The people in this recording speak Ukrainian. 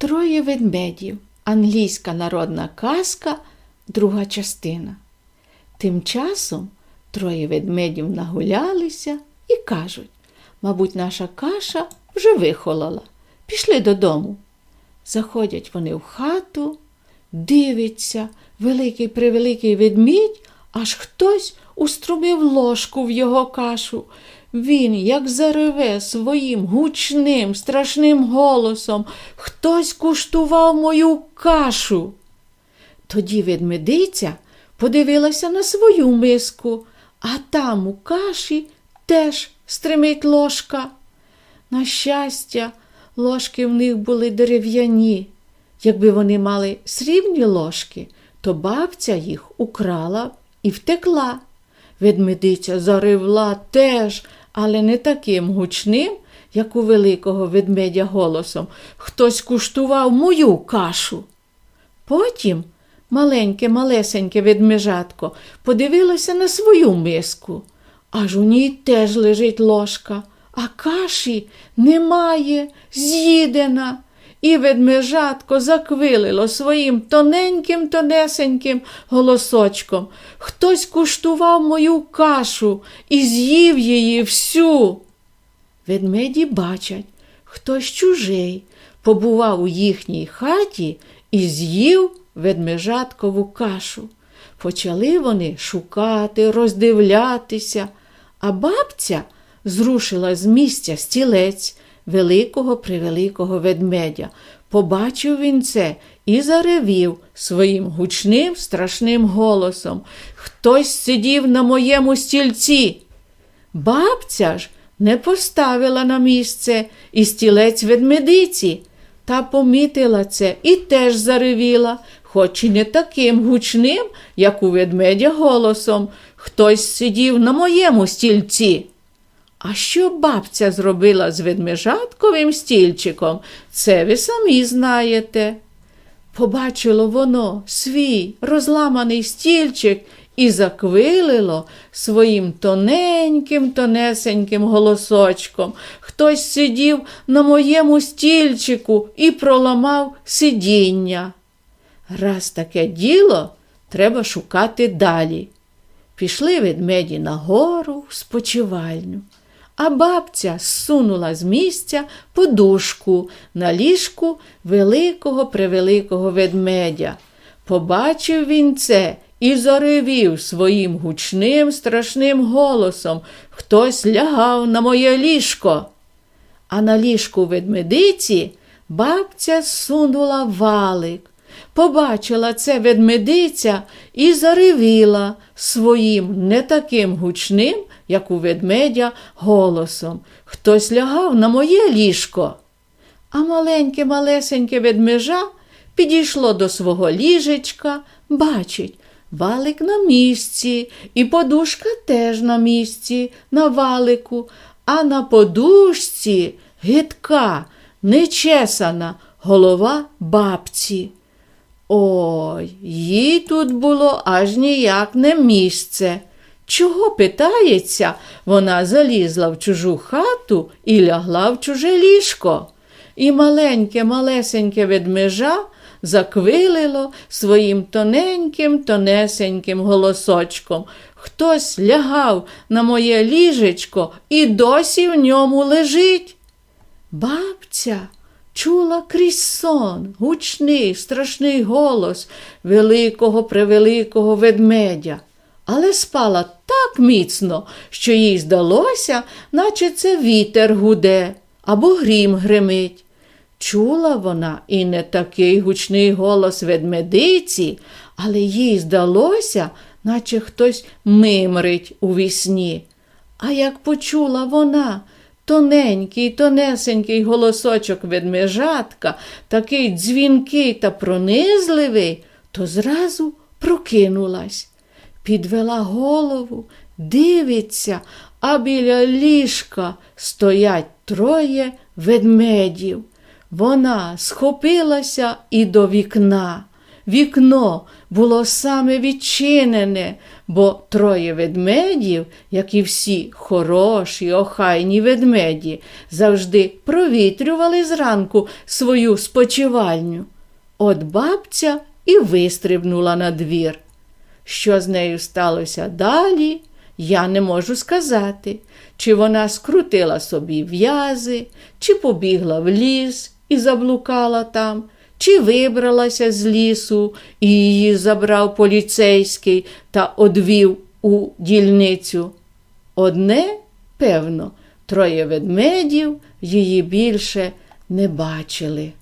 Троє ведмедів. Англійська народна казка, друга частина. Тим часом троє ведмедів нагулялися і кажуть, мабуть, наша каша вже вихолола. Пішли додому. Заходять вони в хату, дивиться, великий превеликий ведмідь, аж хтось устромив ложку в його кашу. Він, як зареве своїм гучним, страшним голосом, хтось куштував мою кашу. Тоді ведмедиця подивилася на свою миску, а там у каші теж стримить ложка. На щастя, ложки в них були дерев'яні. Якби вони мали срібні ложки, то бабця їх украла і втекла. Ведмедиця заривла теж, але не таким гучним, як у великого ведмедя голосом. Хтось куштував мою кашу. Потім маленьке малесеньке ведмежатко подивилося на свою миску. Аж у ній теж лежить ложка, а каші немає, з'їдена. І ведмежатко заквилило своїм тоненьким тонесеньким голосочком. Хтось куштував мою кашу і з'їв її всю. Ведмеді бачать, хтось чужий побував у їхній хаті і з'їв ведмежаткову кашу. Почали вони шукати, роздивлятися, а бабця зрушила з місця стілець великого превеликого ведмедя. Побачив він це і заревів своїм гучним страшним голосом. Хтось сидів на моєму стільці. Бабця ж не поставила на місце і стілець ведмедиці. Та помітила це і теж заревіла, хоч і не таким гучним, як у ведмедя голосом. Хтось сидів на моєму стільці. А що бабця зробила з ведмежатковим стільчиком, це ви самі знаєте. Побачило воно свій розламаний стільчик і заквилило своїм тоненьким, тонесеньким голосочком. Хтось сидів на моєму стільчику і проламав сидіння. Раз таке діло треба шукати далі. Пішли ведмеді нагору в спочивальню, а бабця сунула з місця подушку на ліжку великого превеликого ведмедя. Побачив він це і заревів своїм гучним страшним голосом Хтось лягав на моє ліжко. А на ліжку ведмедиці бабця сунула валик. Побачила це ведмедиця і заревіла своїм не таким гучним, як у ведмедя, голосом. Хтось лягав на моє ліжко. А маленьке малесеньке ведмежа підійшло до свого ліжечка, бачить, валик на місці, і подушка теж на місці, на валику, а на подушці гидка, нечесана голова бабці. Ой, їй тут було аж ніяк не місце. Чого питається, вона залізла в чужу хату і лягла в чуже ліжко. І маленьке, малесеньке ведмежа заквилило своїм тоненьким, тонесеньким голосочком. Хтось лягав на моє ліжечко і досі в ньому лежить. Бабця чула крізь сон гучний, страшний голос великого превеликого ведмедя, але спала так міцно, що їй здалося, наче це вітер гуде або грім гримить. Чула вона і не такий гучний голос ведмедиці, але їй здалося, наче хтось мимрить у вісні. А як почула вона тоненький, тонесенький голосочок ведмежатка, такий дзвінкий та пронизливий, то зразу прокинулась, підвела голову, дивиться, а біля ліжка стоять троє ведмедів. Вона схопилася і до вікна. Вікно було саме відчинене. бо троє ведмедів, як і всі хороші, охайні ведмеді, завжди провітрювали зранку свою спочивальню. От бабця і вистрибнула на двір. Що з нею сталося далі, я не можу сказати, чи вона скрутила собі в'язи, чи побігла в ліс і заблукала там, чи вибралася з лісу і її забрав поліцейський та одвів у дільницю. Одне, певно, троє ведмедів її більше не бачили.